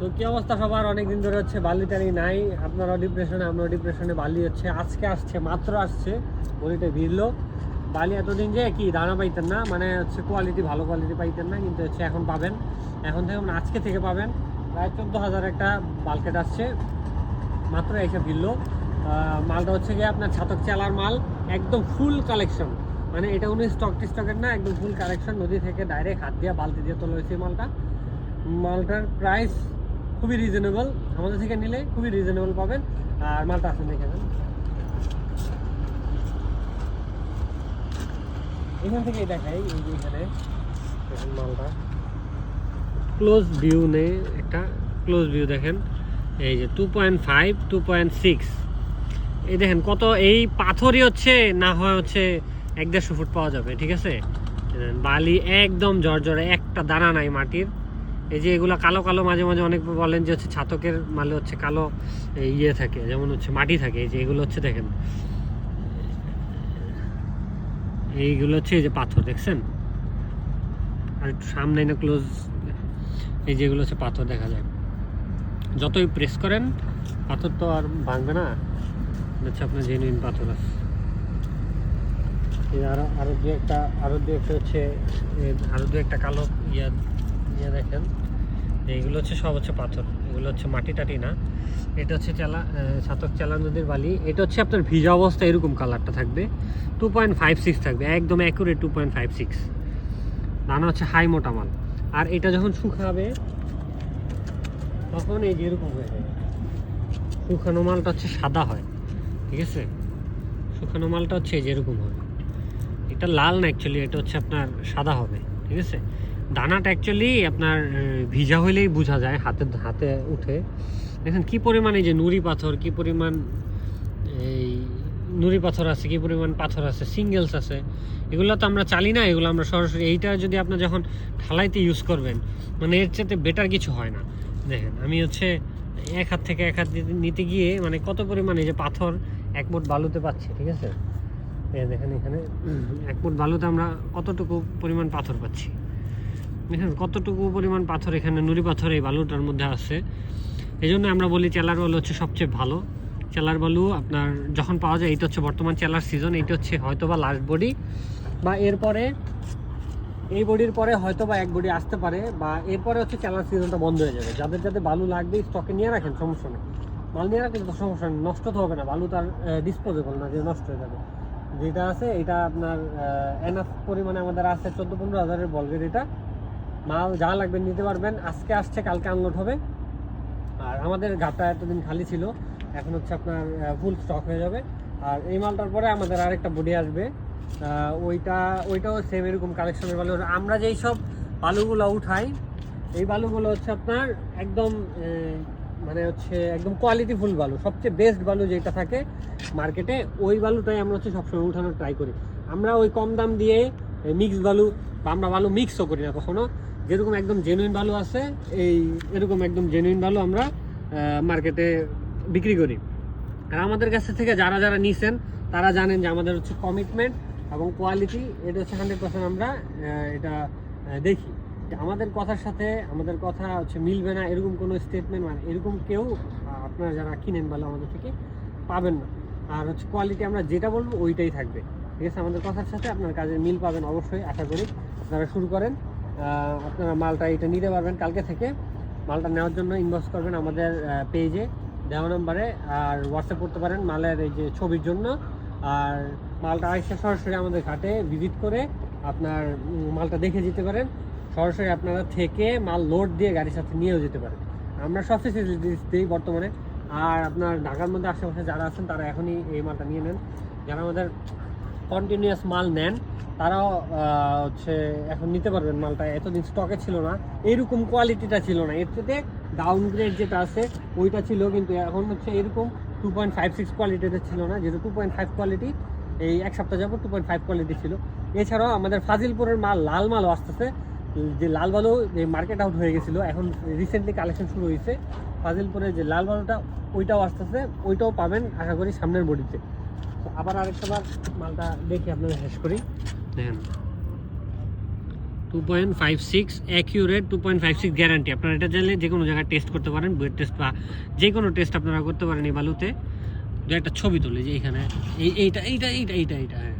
তো কি অবস্থা সবার? অনেকদিন ধরে হচ্ছে বালি টালি নাই। আপনারা ডিপ্রেশনে আমরা ডিপ্রেশনে বালি হচ্ছে। আজকে আসছে, মাত্র আসছে। বলিতে ভিড়লো। বালি এতদিন যে কি, দানা পাইতেন না। মানে হচ্ছে কোয়ালিটি ভালো কোয়ালিটি পাইতেন না। কিন্তু হচ্ছে এখন পাবেন। এখন থেকে মানে আজকে থেকে পাবেন। প্রায় চোদ্দ হাজার একটা বালকেট আসছে। মাত্র এসে ভিড়লো। মালটা হচ্ছে গিয়ে আপনার ছাতক চালার মাল। একদম ফুল কালেকশন মানে এটা উনি স্টক টিস্টকের না, একদম ফুল কালেকশন নদী থেকে ডাইরেক্ট হাত দিয়ে, বালতি দিয়ে তোলা হয়েছে মালটা। মালটার প্রাইস খুবই রিজনেবল আমাদের থেকে নিলে খুবই রিজনেবল পাবেন। আর মালটা আসেন দেখে নেন। এখান থেকেই দেখাই, এই যে এখানে। মালটা। ক্লোজ ভিউ নেই একটা ক্লোজ ভিউ দেখেন। এই যে two point five two point six এই দেখেন কত, এই পাথরই হচ্ছে, না হয় হচ্ছে এক দেড়শো ফুট পাওয়া যাবে, ঠিক আছে? বালি একদম জর্জরে, একটা দানা নাই মাটির। এই যে এগুলো কালো কালো মাঝে মাঝে অনেক বলেন যে হচ্ছে ছাতকের মালে হচ্ছে কালো ইয়ে থাকে যেমন হচ্ছে মাটি থাকে এই যে এগুলো হচ্ছে দেখেন। এইগুলো হচ্ছে এই যে পাথর দেখছেন? আর একটু সামনে না ক্লোজ এই যেগুলো হচ্ছে পাথর দেখা যায়। যতই প্রেস করেন পাথর তো আর ভাঙবে না। হচ্ছে আপনার জেনুইন পাথর আছে। এই আরও আরও দু একটা আরও দু একটা হচ্ছে এ, আরও দু একটা কালো ইয়া ইয়া দেখেন। এইগুলো হচ্ছে সব হচ্ছে পাথর, এগুলো হচ্ছে মাটি টাটি না। এটা হচ্ছে চালা ছাতক চালা নদীর বালি। এটা হচ্ছে আপনার ভিজা অবস্থা, এরকম কালারটা থাকবে। টু পয়েন্ট ফাইভ সিক্স থাকবে, একদম accurate two point five six দানা হচ্ছে হাই মোটা মাল। আর এটা যখন শুকাবে, তখন এই যে এরকম হয়ে যাবে। শুকানো মালটা হচ্ছে সাদা হয়, ঠিক আছে? শুকানো মালটা হচ্ছে এই যে এরকম হবে। এটা লাল না অ্যাকচুয়ালি এটা হচ্ছে আপনার সাদা হবে, ঠিক আছে? দানাটা অ্যাকচুয়ালি আপনার ভিজা হইলেই বোঝা যায়, হাতে হাতে উঠে। দেখেন কি পরিমাণ যে নুড়ি পাথর, কি পরিমাণ এই নুড়ি পাথর আছে, কি পরিমাণ পাথর আছে, সিঙ্গেলস আছে, এগুলো তো আমরা চালি না, এগুলো আমরা সরাসরি এইটা যদি আপনার যখন ঢালাইতে ইউজ করবেন মানে এর চেয়ে বেটার কিছু হয় না। দেখেন, আমি হচ্ছে এক হাত থেকে এক হাত নিতে গিয়ে মানে কত পরিমাণে যে পাথর এক মুঠ বালুতে পাচ্ছি, ঠিক আছে? দেখেন এখানে, এক মুঠ বালুতে আমরা কতটুকু পরিমাণ পাথর পাচ্ছি? দেখেন কতটুকু পরিমাণ পাথর এখানে, নুড়ি পাথর এই বালুটার মধ্যে আছে। এই জন্য আমরা বলি চেলার বালু হচ্ছে সবচেয়ে ভালো। চেলার বালু আপনার যখন পাওয়া যায়, এইটা হচ্ছে বর্তমান চেলার সিজন এইটা হচ্ছে হয়তো বা লাস্ট বডি বা এরপরে, এই বডির পরে হয়তো বা এক বডি আসতে পারে বা এরপরে হচ্ছে চেলার সিজনটা বন্ধ হয়ে যাবে। যাদের যাদের বালু লাগবে স্টকে নিয়ে রাখেন, সমস্যা নেই। মাল নিয়ে রাখলে তো সমস্যা নেই, নষ্ট তো হবে না, বালু তার ডিসপোজেবল না, যে নষ্ট হয়ে যাবে। যেটা আছে, এটা আপনার এনাফ পরিমাণে আমাদের আছে, চোদ্দ পনেরো হাজারের বলগের এটা। মাল যা লাগবে নিতে পারবেন। আজকে আসছে, কালকে আনলোড হবে। আর আমাদের ঘাটটা এতদিন খালি ছিল। এখন হচ্ছে আপনার ফুল স্টক হয়ে যাবে। আর এই মালটার পরে আমাদের আরেকটা বডি আসবে। ওইটা, ওইটাও সেম এরকম কালেকশনের বালু আমরা যেই সব বালুগুলো উঠাই, এই বালুগুলো হচ্ছে আপনার একদম মানে হচ্ছে একদম কোয়ালিটি ফুল বালু। সবচেয়ে বেস্ট বালু যেটা থাকে মার্কেটে ওই বালুটাই আমরা হচ্ছে সবসময় উঠানোর ট্রাই করি। আমরা ওই কম দাম দিয়ে মিক্স বালু বা আমরা বালু মিক্সও করি না কখনো। যেরকম একদম জেনুইন বালু আছে, এই এরকম একদম জেনুইন বালু আমরা মার্কেটে বিক্রি করি। আর আমাদের কাছ থেকে যারা যারা নিছেন, তারা জানেন যে আমাদের হচ্ছে কমিটমেন্ট এবং কোয়ালিটি এটা হচ্ছে হান্ড্রেড পার্সেন্ট আমরা এটা দেখি। আমাদের কথার সাথে, আমাদের কথা হচ্ছে মিলবে না, এরকম কোনো স্টেটমেন্ট মানে এরকম কেউ আপনারা যারা কিনেন ভালো আমাদের থেকে পাবেন না। আর হচ্ছে কোয়ালিটি আমরা যেটা বলব, ওইটাই থাকবে। ঠিক আছে? আমাদের কথার সাথে আপনার কাজের মিল পাবেন অবশ্যই, আশা করি। আপনারা শুরু করেন আপনারা মালটা এটা নিতে পারবেন কালকে থেকে। মালটা নেওয়ার জন্য ইনবক্স করবেন আমাদের পেজে দেওয়া নাম্বারে, আর হোয়াটসঅ্যাপ করতে পারেন মালের এই যে ছবির জন্য। আর মালটা আসে সরাসরি আমাদের ঘাটে ভিজিট করে আপনার মালটা দেখে যেতে পারেন। সরাসরি আপনারা থেকে মাল লোড দিয়ে গাড়ির সাথে নিয়েও যেতে পারেন। আমরা সব ফেসিলিটিস দিই বর্তমানে। আর আপনার ঢাকার মধ্যে আশেপাশে যারা আছেন, তারা এখনই এই মালটা নিয়ে নেন। যারা আমাদের কন্টিনিউয়াস মাল নেন, তারাও হচ্ছে এখন নিতে পারবেন মালটা, এতদিন স্টকে ছিল না। এরকম কোয়ালিটিটা ছিল না। এর থেকে ডাউনগ্রেড যেটা আছে, ওইটা ছিল, কিন্তু এখন হচ্ছে এরকম টু পয়েন্ট ফাইভ সিক্স কোয়ালিটিটা ছিল না। যেটা টু পয়েন্ট ফাইভ কোয়ালিটি এই এক সপ্তাহ যাব টু পয়েন্ট ফাইভ কোয়ালিটি ছিল। এছাড়াও আমাদের ফাজিলপুরের মাল, লাল মালও আসতেছে। যে লাল বালু যে মার্কেট আউট হয়ে গেছিল। এখন রিসেন্টলি কালেকশন শুরু হয়েছে। ফাজিলপুরের যে লাল বালুটা ওইটাও আসতেছে। ওইটাও পাবেন, আশা করি, সামনের বডিতে। আবার আরেকটা বার মালটা দেখে আপনাদের শেষ করি। দেখেন। Two point five six accurate two point five six guarantee আপনারা এটা চাইলে যে কোনো জায়গায় টেস্ট করতে পারেন বুয়েট টেস্ট বা যে কোনো টেস্ট আপনারা করতে পারেন এই বালুতে। দু একটা ছবি তুলে, যে এইখানে এই, এইটা এইটা এইটা এইটা এইটা হ্যাঁ।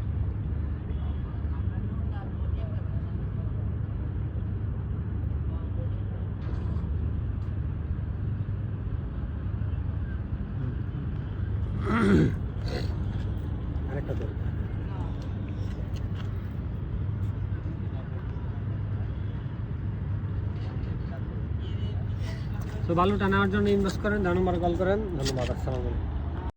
আরেকটা তুল। তো বালু টানার জন্য ইনভেস্ট করেন দুই নম্বর কল করেন ধন্যবাদ আসসালামু আলাইকুম